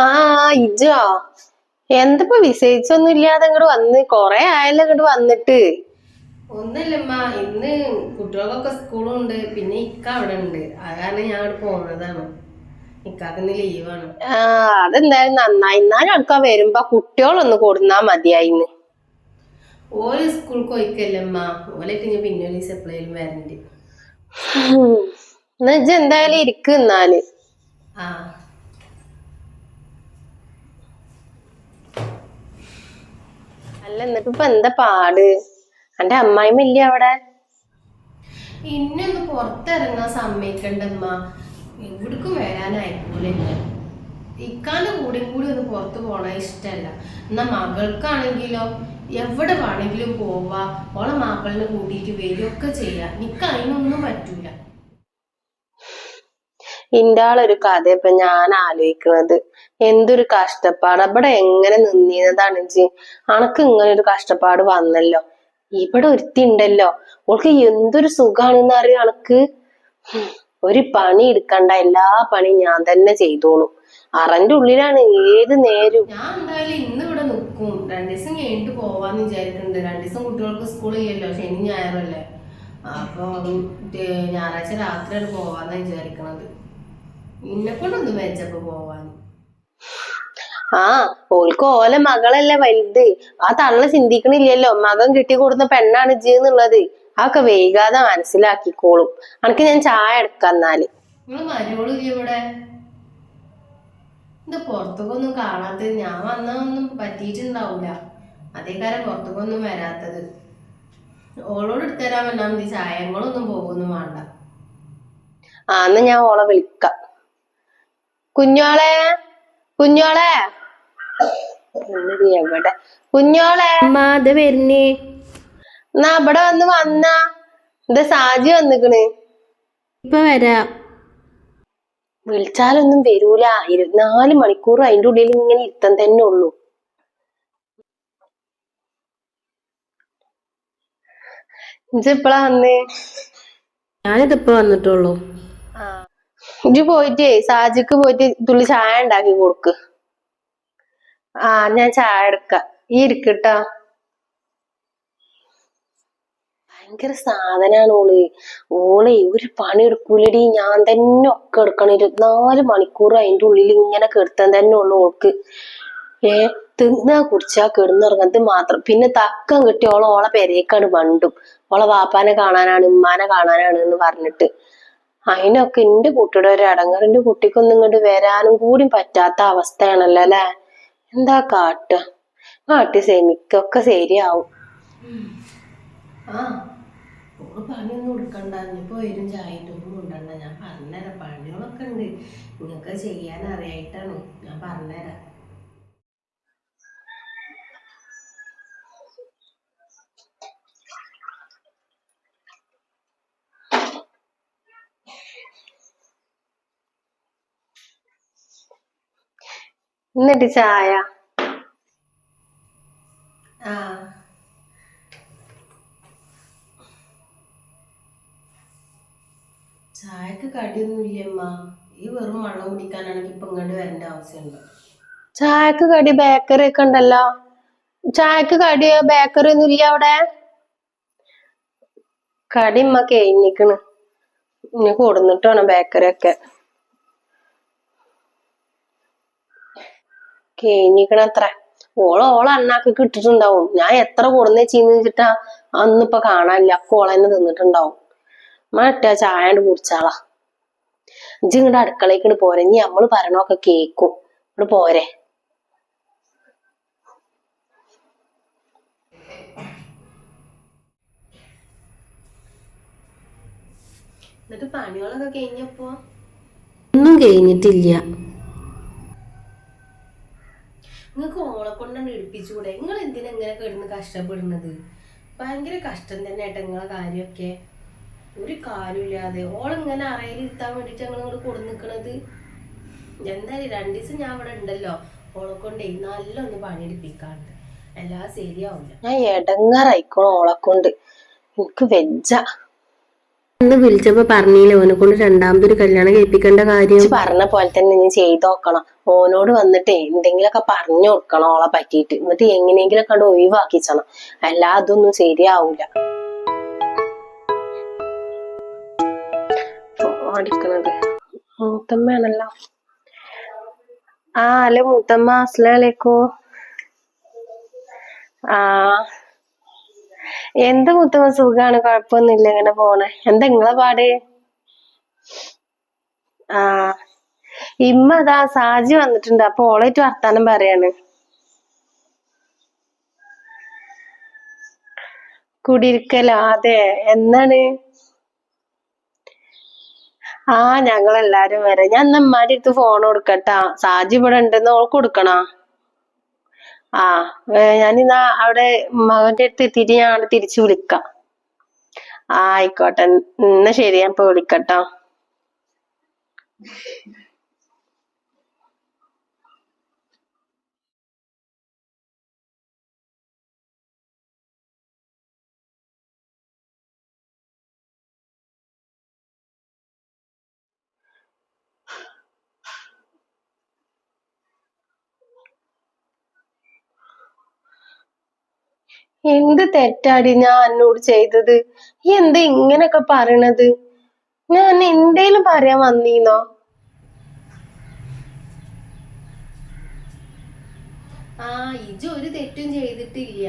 ആ ഇജോ. എന്തപ്പോ വിശേഷിച്ചൊന്നും ഇല്ലാതെ ഇങ്ങോട്ട് വന്ന്? കൊറേ ആയല്ലോ ഇങ്ങോട്ട് വന്നിട്ട്. ഒന്നല്ലമ്മ ഇന്ന് കുട്ടികൾക്കൊക്കെ സ്കൂളുണ്ട്. പിന്നെ ഇക്ക അവിടെ ഉണ്ട് അതാണ് ഞാൻ അവിടെ പോകുന്നതാണ് ലീവാണ്. ആ അതെന്തായാലും നന്നായി. എന്നാലും അടുക്ക വരുമ്പോ കുട്ടികളൊന്ന് കൊടുന്നാ മതിയായിന്ന്. ഓൽ സ്കൂൾക്ക് പോയിക്കല്ലമ്മ ഓലൊക്കെ ഞാൻ പിന്നെ ഒരു വരണ്ട്. എന്നാ ഇജ്ജ് എന്തായാലും ഇരിക്ക് എന്നാൽ അല്ല എന്നിട്ട് ഇപ്പൊ എന്താ പാട്? അന്റെ അമ്മായിമ്മ ഇല്ല അവിടെ? ഇന്നൊന്ന് പുറത്തിറങ്ങാൻ സമ്മതിക്കണ്ടമ്മ. എവിടേക്കും വരാനായിക്കൂല ഇക്കാന്റെ കൂടെയും കൂടി ഒന്ന് പുറത്ത് പോണ ഇഷ്ടല്ല. എന്നാ മകൾക്കാണെങ്കിലോ എവിടെ വേണമെങ്കിലും പോവാ. ഓളെ മാപ്പിളിനെ കൂട്ടിയിട്ട് വരികയൊക്കെ ചെയ്യാം. നിക്ക് അതിനൊന്നും പറ്റൂല. ഇന്റെ ആളൊരു കഥ ഇപ്പൊ ഞാൻ ആലോചിക്കുന്നത് എന്തൊരു കഷ്ടപ്പാട്. ഇവിടെ എങ്ങനെ നിന്നിരുന്നതാണ് ജി അനക്ക് ഇങ്ങനെ ഒരു കഷ്ടപ്പാട് വന്നല്ലോ. ഇവിടെ ഒരുത്തി ഉണ്ടല്ലോ ഓൾക്ക് എന്തൊരു സുഖാണെന്ന് അറിയാം അനക്ക്? ഒരു പണി എടുക്കണ്ട. എല്ലാ പണിയും ഞാൻ തന്നെ ചെയ്തോളൂ. അറന്റെ ഉള്ളിലാണ് ഏത് നേരം ഞാൻ എന്തായാലും ഇന്ന് ഇവിടെ നിൽക്കും രണ്ടു ദിവസം കഴിഞ്ഞിട്ട് പോവാന്ന് വിചാരിക്കുന്നുണ്ട് രണ്ടു ദിവസം കുട്ടികൾക്ക് സ്കൂളില്ലല്ലോ ശനി ഞായറല്ലേ അപ്പൊ ഞായറാഴ്ച രാത്രിയാണ് പോവാന്നാ വിചാരിക്കണത്. ഇന്നെ കൊണ്ടൊന്നും വെച്ചപ്പോ പോവാൻ. ആ ഓൾക്ക് ഓലെ മകളല്ലേ വലുത്. ആ തള്ള ചിന്തിക്കണില്ലല്ലോ. മകൻ കിട്ടി കൊടുത്ത പെണ്ണാണ് ഇജ്ജ് എന്നുള്ളത്. അതൊക്കെ വൈകാതെ മനസ്സിലാക്കിക്കോളും. അനക്ക് ഞാൻ ചായ എടുക്കാം എന്നാൽ. നിങ്ങൾ ഇവിടെ? ഇത് പുറത്തേക്കൊന്നും കാണാത്തത്. ഞാൻ വന്നതൊന്നും പറ്റിയിട്ടുണ്ടാവൂല. അതേ കാര്യം പുറത്തേക്കൊന്നും വരാത്തത്. ഓളോട് എടുത്തരാൻ വന്നാൽ മതി. ചായങ്ങളൊന്നും പോകുന്നു വേണ്ട. ആ എന്നാ ഞാൻ ഓളെ വിളിക്കാം. കുഞ്ഞോളെ കുഞ്ഞോളെ. എവിടെ? കുഞ്ഞോളെ. അത് വരുന്നേ. എന്നാ ഇവിടെ വന്ന് വന്നാ. എന്താ സാജി വന്നിക്കണ്? ഇപ്പൊ വരാം. വിളിച്ചാലൊന്നും വരൂല. ഇരുപത്തിനാല് മണിക്കൂർ അതിന്റെ ഉള്ളിൽ ഇങ്ങനെ ഇരുത്തം തന്നെ ഉള്ളൂ. ഇജ്ജെപ്പളാ വന്നേ? ഞാനിതിപ്പോ വന്നിട്ടുള്ളൂ. ഇജ്ജ് പോയിട്ടേ സാജിക്ക് പോയിട്ട് തുള്ളി ചായ ഉണ്ടാക്കി കൊടുക്ക്. ആ ഞാൻ ചായ എടുക്ക. ഈ ഇരിക്കട്ടോ. ഭയങ്കര സാധനാണ് ഓൾ. ഓളെ ഒരു പണി എടുക്കൂലടി. ഞാൻ തന്നെ ഒക്കെ എടുക്കണം. ഇരുപത്തിനാല് മണിക്കൂർ അതിന്റെ ഉള്ളിൽ ഇങ്ങനെ കെടുത്താൻ തന്നെ ഉള്ളു ഓൾക്ക്. ഏ തിന്നാ കുടിച്ചാ കിടന്നുറങ്ങത് മാത്രം. പിന്നെ തക്കം കിട്ടി ഓളെ ഓളെ പെരേക്കാണ് മണ്ടും. ഓളെ വാപ്പാനെ കാണാനാണ് ഉമ്മാനെ കാണാനാണ് എന്ന് പറഞ്ഞിട്ട്. അതിനൊക്കെ എന്റെ കുട്ടിയുടെ ഒരു അടങ്ങർ എന്റെ കുട്ടിക്കൊന്നും ഇങ്ങോട്ട് വരാനും കൂടി പറ്റാത്ത അവസ്ഥയാണല്ലോ അല്ലെ? എന്താ കാട്ട് കാട്ടി സെമിക്കൊക്കെ ശരിയാവും. പണിയൊന്നും ഞാൻ പറഞ്ഞുതരാം. പണികളൊക്കെ ഉണ്ട്. നിങ്ങൾക്ക് ചെയ്യാൻ അറിയായിട്ടാണ് ഞാൻ പറഞ്ഞുതരാം. എന്നിട്ട് ചായ. ആ. ചായക്ക് കടിയൊന്നും ഇല്ലമ്മ ഈ വെറും വെള്ളം കുടിക്കാനാണെങ്കിൽ ഇപ്പൊ ഇങ്ങോട്ട് വരേണ്ട ആവശ്യമുണ്ടോ. ചായക്ക് കടി ബേക്കറി ഒക്കെ ഉണ്ടല്ലോ. ചായക്ക് കടി ബേക്കറി ഒന്നും ഇല്ല അവിടെ? കടി ഉമ്മ കഴിഞ്ഞിക്കണ് ഇനി കൊടുന്നിട്ടാണ് ബേക്കറി ഒക്കെ. കഴിഞ്ഞിക്കണത്ര ഓൾ ഓള അണ്ണാക്ക് കിട്ടിട്ടുണ്ടാവും. ഞാൻ എത്ര കൊടുന്നേ ചീന്ന് വെച്ചിട്ടാ അന്നിപ്പൊ കാണാനില്ല. കോളന്നെ തിന്നിട്ടുണ്ടാവും. മറ്റേ ചായ കുടിച്ചാളാ. ഇജ്ജ് ഇങ്ങടെ അടുക്കളേക്ക് പോരെ. ഇനി നമ്മൾ പറയണൊക്കെ കേക്കും. ഇങ്ങട് പോരെ. എന്നിട്ട് പണികളൊക്കെ കഴിഞ്ഞപ്പോ? ഒന്നും കഴിഞ്ഞിട്ടില്ല നിങ്ങൾക്ക് ഓളെ കൊണ്ടാണ് എടുപ്പിച്ചുകൂടെ നിങ്ങൾ എന്തിനാ ഇങ്ങനെ കിടന്ന് കഷ്ടപ്പെടുന്നത്? ഭയങ്കര കഷ്ടം തന്നെ ഏട്ടാ നിങ്ങളെ കാര്യമൊക്കെ. ഒരു കാര്യമില്ലാതെ ഓളിങ്ങനെ അറയിലിരുത്താൻ വേണ്ടിട്ട് ഞങ്ങൾ ഇങ്ങോട്ട് കൊടു നിൽക്കണത് എന്തായാലും രണ്ടു ദിവസം ഞാൻ ഇവിടെ ഉണ്ടല്ലോ. ഓളെ കൊണ്ടേ നല്ല ഒന്ന് പണിയെടുപ്പിക്കാണ്ട്. എല്ലാം ശരിയാവില്ല ഞാൻ എടങ്ങാറായിക്കോളും ഓളെ കൊണ്ട്. എനിക്ക് വെജ്ജ. അന്ന് വിളിച്ചപ്പോ പറഞ്ഞില്ലേ ഓനെ കൊണ്ട് രണ്ടാമതൊരു കല്യാണം കഴിപ്പിക്കേണ്ട കാര്യം? പറഞ്ഞ പോലെ തന്നെ ഞാൻ ചെയ്തു നോക്കണം. ഓനോട് വന്നിട്ട് എന്തെങ്കിലുമൊക്കെ പറഞ്ഞു കൊടുക്കണം ഓളെ പറ്റിയിട്ട്. എന്നിട്ട് എങ്ങനെയെങ്കിലും കണ്ട് ഒഴിവാക്കിച്ചണം അല്ലാ അതൊന്നും ശരിയാവൂല. ആ ഹലോ മൂത്തമ്മ അസ്സലാമലൈക്കും ആ. എന്താ മുത്തമ്മ സുഖാണ്? കുഴപ്പമൊന്നുമില്ല ഇങ്ങനെ പോണേ. എന്താ നിങ്ങളെ പാട്? ആ. ഇമ്മ അതാ സാജി വന്നിട്ടുണ്ട്. അപ്പൊ ഓളായിട്ട് വർത്താനം പറയാണ്. കുടിയിരിക്കലോ അതെ. എന്നാണ്? ആ ഞങ്ങളെല്ലാരും വരാം. ഞാൻ ഇന്ന് ഉമ്മാന്റെ അടുത്ത് ഫോൺ കൊടുക്കട്ടാ. സാജി ഇവിടെ ഉണ്ടെന്ന് ഓൾ കൊടുക്കണോ? ആ ഞാനിന്നാ അവിടെ ഉമ്മാന്റെ അടുത്ത് എത്തിയിട്ട് ഞാൻ അവിടെ തിരിച്ചു വിളിക്കാം. ആയിക്കോട്ടെ. എന്നാ ശരി ഞാൻ ഇപ്പൊ വിളിക്കട്ടോ. എന്ത് തെറ്റാടി ഞാൻ അന്നോട് ചെയ്തത്? എന്ത് എന്താ ഇങ്ങനൊക്കെ പറയണത്? ഞാൻ എന്തേലും പറയാൻ വന്നീന്നോ? ആ ഇജ് ഒരു തെറ്റും ചെയ്തിട്ടില്ല.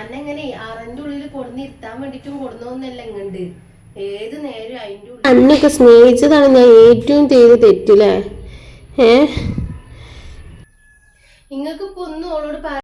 അന്നെങ്ങനെ അറന്റെ ഉള്ളിൽ കൊടുന്നിരുത്താൻ വേണ്ടിട്ടും കൊടുന്നോന്നല്ല ഇങ്ങണ്ട്. ഏത് നേരം അതിന്റെ ഉള്ളിൽ അന്നൊക്കെ സ്നേഹിച്ചതാണ് ഞാൻ ഏറ്റവും ചെയ്ത തെറ്റില്ലേ ഏ? നിങ്ങൾക്ക് ഇപ്പൊ ഒന്നും ഓളോട്